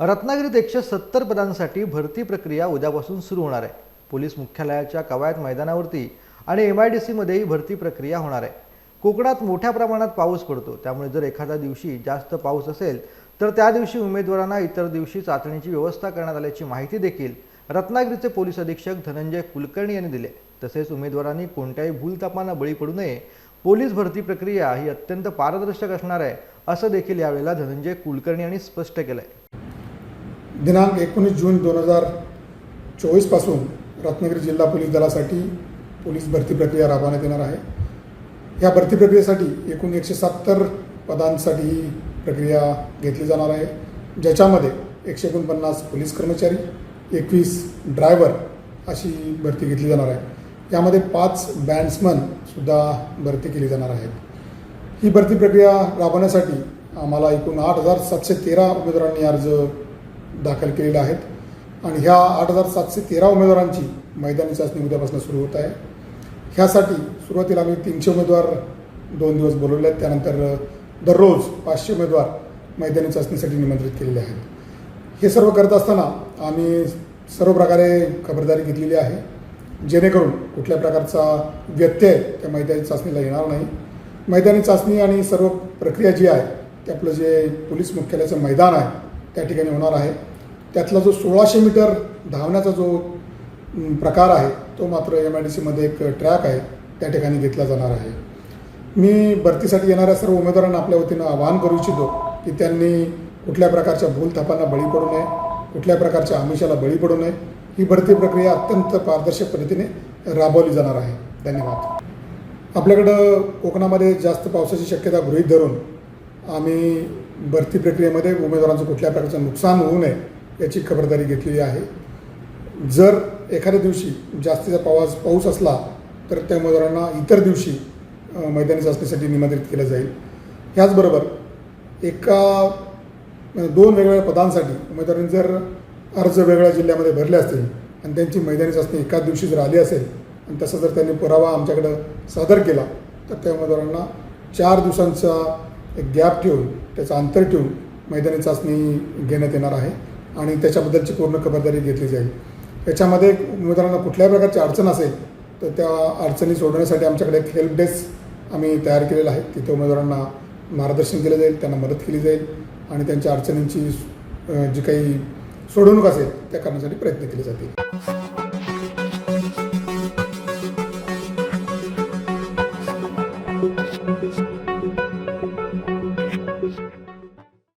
रत्नागिरीत एकशे सत्तर पदांसाठी भरती प्रक्रिया उद्यापासून सुरू होणार आहे. पोलीस मुख्यालयाच्या कवायत मैदानावरती आणि एम आय डी सीमध्येही भरती प्रक्रिया होणार आहे. कोकणात मोठ्या प्रमाणात पाऊस पडतो. त्यामुळे जर एखाद्या दिवशी जास्त पाऊस असेल तर त्या दिवशी उमेदवारांना इतर दिवशी चाचणीची व्यवस्था करण्यात आल्याची माहिती देखील रत्नागिरीचे पोलीस अधीक्षक धनंजय कुलकर्णी यांनी दिले. तसेच उमेदवारांनी कोणत्याही भूलतापांना बळी पडू नये. पोलीस भरती प्रक्रिया ही अत्यंत पारदर्शक असणार आहे असं देखील यावेळेला धनंजय कुलकर्णी यांनी स्पष्ट केलं आहे दिनांक एकोणीस जून दोन हजार चोवीसपासून रत्नागिरी जिल्हा पोलीस दलासाठी पोलीस भरती प्रक्रिया राबवण्यात येणार आहे. या भरती प्रक्रियेसाठी एकूण एकशे सत्तर पदांसाठी ही प्रक्रिया घेतली जाणार आहे. ज्याच्यामध्ये एकशे एकोणपन्नास पोलीस कर्मचारी एकवीस ड्रायव्हर अशी भरती घेतली जाणार आहे. यामध्ये पाच बँड्समनसुद्धा भरती केली जाणार आहे ही भरती प्रक्रिया राबवण्यासाठी आम्हाला एकूण आठ हजार सातशे तेरा उमेदवारांनी अर्ज दाखल केलेल्या आहेत. आणि ह्या आठ हजार सातशे तेरा उमेदवारांची मैदानी चाचणी उद्यापासून सुरू होत आहे. ह्यासाठी सुरुवातीला आम्ही तीनशे उमेदवार दोन दिवस बोलवले आहेत. त्यानंतर दररोज पाचशे उमेदवार मैदानी चाचणीसाठी निमंत्रित केलेले आहेत. हे सर्व करत असताना आम्ही सर्व प्रकारे खबरदारी घेतलेली आहे. जेणेकरून कुठल्या प्रकारचा व्यत्यय त्या मैदानी चाचणीला येणार नाही. मैदानी चाचणी आणि सर्व प्रक्रिया जी आहे ते आपलं जे पोलीस मुख्यालयाचं मैदान आहे त्या ठिकाणी होणार आहे. त्यातला जो सोळाशे मीटर धावण्याचा जो प्रकार आहे तो मात्र एम आय डी सीमध्ये एक ट्रॅक आहे त्या ठिकाणी घेतला जाणार आहे. मी भरतीसाठी येणाऱ्या सर्व उमेदवारांना आपल्या वतीनं आवाहन करू इच्छितो की त्यांनी कुठल्या प्रकारच्या भूलथापांना बळी पडू नये कुठल्या प्रकारच्या आमिषाला बळी पडू नये. ही भरती प्रक्रिया अत्यंत पारदर्शक पद्धतीने राबवली जाणार आहे. धन्यवाद. आपल्याकडं कोकणामध्ये जास्त पावसाची शक्यता गृहीत धरून आम्ही भरती प्रक्रियेमध्ये उमेदवारांचं कुठल्या प्रकारचं नुकसान होऊ नये याची खबरदारी घेतलेली आहे. जर एखाद्या दिवशी जास्तीचा पावस पाऊस असला तर त्या उमेदवारांना इतर दिवशी मैदानी चाचणीसाठी निमंत्रित केलं जाईल. ह्याचबरोबर एका दोन वेगवेगळ्या पदांसाठी उमेदवारांनी जर अर्ज वेगळ्या जिल्ह्यामध्ये भरले असतील आणि त्यांची मैदानी चाचणी एकाच दिवशी जर आली असेल आणि तसं जर त्यांनी पुरावा आमच्याकडं सादर केला तर त्या उमेदवारांना चार दिवसांचा एक गॅप ठेवून त्याचं अंतर ठेवून मैदानी चाचणी घेण्यात येणार आहे आणि त्याच्याबद्दलची पूर्ण खबरदारी घेतली जाईल. याच्यामध्ये उमेदवारांना कुठल्याही प्रकारची अडचण असेल तर त्या अडचणी सोडवण्यासाठी आमच्याकडे एक हेल्प डेस्क आम्ही तयार केलेला आहे. तिथे उमेदवारांना मार्गदर्शन केलं जाईल त्यांना मदत केली जाईल आणि त्यांच्या अडचणींची जी काही सोडवणूक असेल त्या करण्यासाठी प्रयत्न केले जातील.